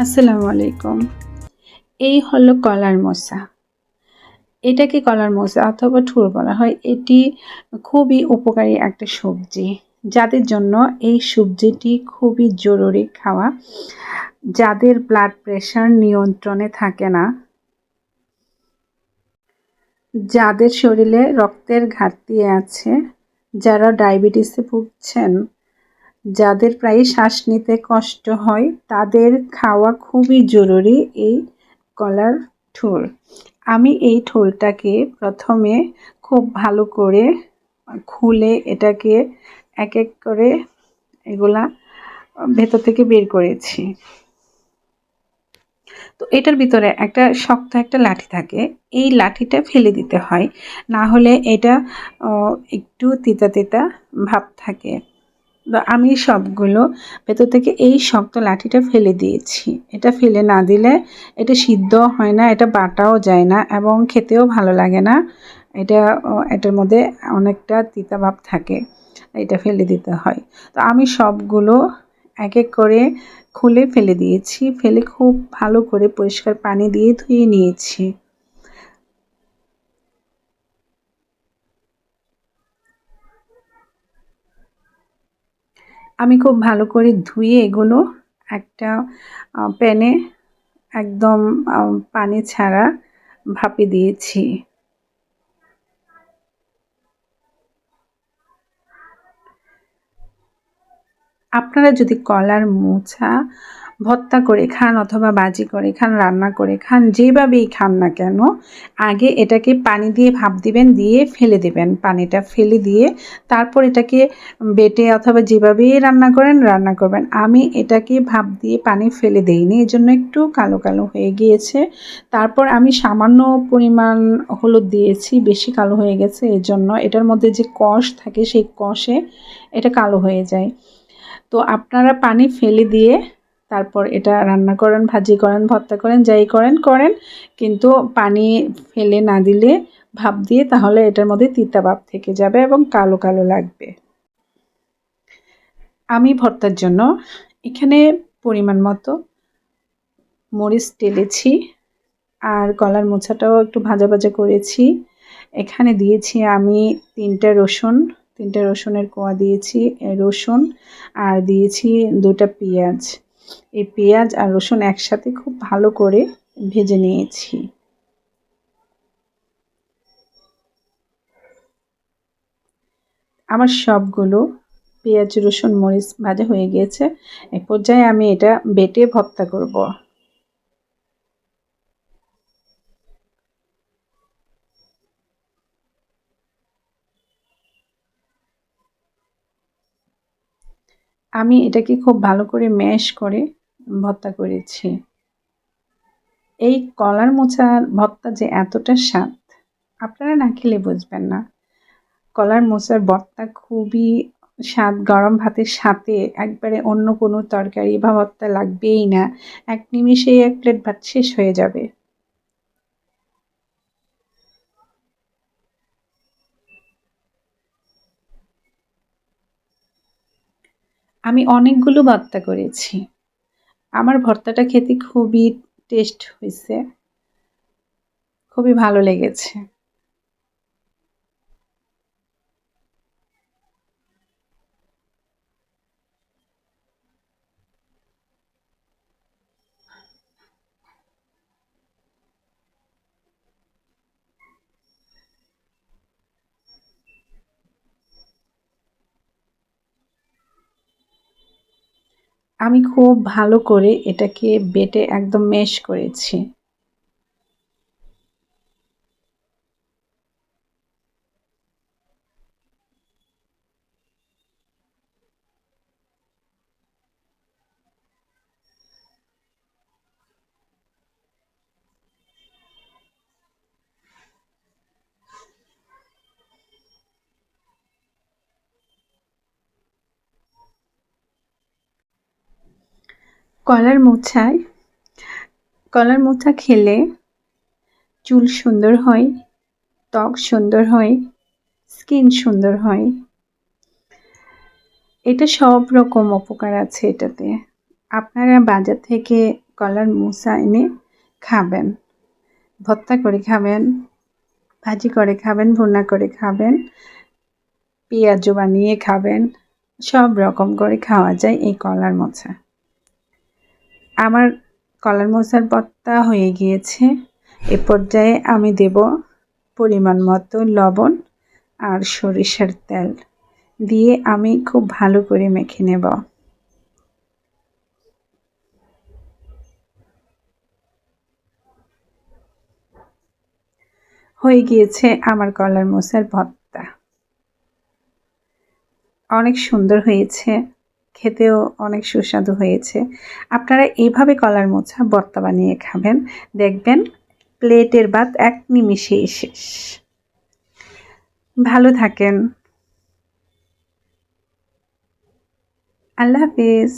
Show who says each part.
Speaker 1: আসসালামু আলাইকুম। এই হলো কলার মোসা এটাকে কলার মোসা অথবা ঠুর বলা হয়। এটি খুবই উপকারী একটা সবজি। যাদের জন্য এই সবজিটি খুবই জরুরি খাওয়া। যাদের ব্লাড প্রেশার নিয়ন্ত্রণে থাকে না। যাদের শরীরে রক্তের ঘাটতি আছে, যারা ডায়াবেটিসে ভুগছেন যাদের প্রায় শ্বাস নিতে কষ্ট হয়, তাদের খাওয়া খুবই জরুরি এই কলার ঠোল আমি এই ঠোলটাকে প্রথমে খুব ভালো করে খুলে এটাকে এক এক করে এগুলা ভেতর থেকে বের করেছি। তো এটার ভিতরে একটা শক্ত একটা লাঠি থাকে, এই লাঠিটা ফেলে দিতে হয়। না হলে এটা একটু তিতা তিতা ভাব থাকে। আমি সবগুলো ভেতর থেকে এই শক্ত লাঠিটা ফেলে দিয়েছি। এটা ফেলে না দিলে এটা সিদ্ধ হয় না, এটা বাটাও যায় না এবং খেতেও ভালো লাগে না। এটা এটার মধ্যে অনেকটা তিতা ভাব থাকে, এটা ফেলে দিতে হয়। তো আমি সবগুলো এক এক করে খুলে ফেলে দিয়েছি, ফেলে খুব ভালো করে পরিষ্কার পানি দিয়ে ধুয়ে নিয়েছি। আমি খুব ভালো করে ধুয়ে এগুলো একটা প্যানে একদম পানি ছাড়া ভাপে দিয়েছি। আপনারা যদি কলার মোছা ভর্তা করে খান অথবা বাজি করে খান, রান্না করে খান, যেভাবেই খান না কেন, আগে এটাকে পানি দিয়ে ভাপ দিবেন, দিয়ে ফেলে দেবেন। পানিটা ফেলে দিয়ে তারপর এটাকে বেটে অথবা যেভাবেই রান্না করেন, রান্না করবেন। আমি এটাকে ভাপ দিয়ে পানি ফেলে দেইনি এই জন্য একটু কালো কালো হয়ে গিয়েছে। তারপর আমি সামান্য পরিমাণ হলুদ দিয়েছি, বেশি কালো হয়ে গেছে এই জন্য এটার মধ্যে যে কষ থাকে, সেই কষে এটা কালো হয়ে যায়। তো আপনারা পানি ফেলে দিয়ে তারপর এটা রান্না করেন, ভাজি করেন, ভর্তা করেন, যাই করেন করেন। কিন্তু পানি ফেলে না দিলে ভাপ দিয়ে তাহলে এটার মধ্যে তিতা ভাব থেকে যাবে এবং কালো কালো লাগবে। আমি ভর্তার জন্য এখানে পরিমাণ মতো মরিচ টেলেছি আর কলার মোছাটাও একটু ভাজা ভাজা করেছি। এখানে দিয়েছি আমি তিনটা রসুন, তিনটা রসুনের কোয়া দিয়েছি, রসুন, আর দিয়েছি দুটা পেঁয়াজ। এই পেঁয়াজ আর রসুন একসাথে খুব ভালো করে ভেজে নিয়েছি। আমার সবগুলো পেঁয়াজ, রসুন, মরিচ ভাজা হয়ে গিয়েছে এক পর্যায়ে আমি এটা বেটে ভর্তা করব। আমি এটাকে খুব ভালো করে ম্যাশ করে ভর্তা করেছি। এই কলার মোচার ভর্তা যে এতটা স্বাদ, আপনারা না খেলে বুঝবেন না। কলার মোচার ভর্তা খুবই স্বাদ, গরম ভাতের সাথে একবারে অন্য কোনো তরকারি বা ভর্তা লাগবেই না। এক নিমিষেই এক প্লেট ভাত শেষ হয়ে যাবে। আমি অনেকগুলো ভর্তা করেছি। আমার ভর্তাটা খেতে খুবই টেস্ট হয়েছে খুবই ভালো লেগেছে। আমি খুব ভালো করে এটাকে বেটে একদম মেশ করেছি। কলার মোছায় কলার মোছা খেলে চুল সুন্দর হয়, ত্বক সুন্দর হয়, স্কিন সুন্দর হয়। এটা সব রকম উপকার আছে এটাতে। আপনারা বাজার থেকে কলার মোচা এনে খাবেন। ভর্তা করে খাবেন, ভাজি করে খাবেন, ভুনা করে খাবেন, পেঁয়াজও বানিয়ে খাবেন, সব রকম করে খাওয়া যায় এই কলার মোচা আমার কলার মোচার ভর্তা হয়ে গিয়েছে। এ পর্যায়ে আমি দেব পরিমাণ মতো লবণ আর সরিষার তেল দিয়ে আমি খুব ভালো করে মেখে নেব। হয়ে গিয়েছে আমার কলার মোচার ভর্তা অনেক সুন্দর হয়েছে। খেতেও অনেক সুস্বাদু হয়েছে। আপনারা এইভাবে কলার মোছা বর্তা বানিয়ে খাবেন। দেখবেন প্লেটের ভাত এক নিমিষেই শেষ। ভালো থাকেন। আল্লাহ হাফিজ।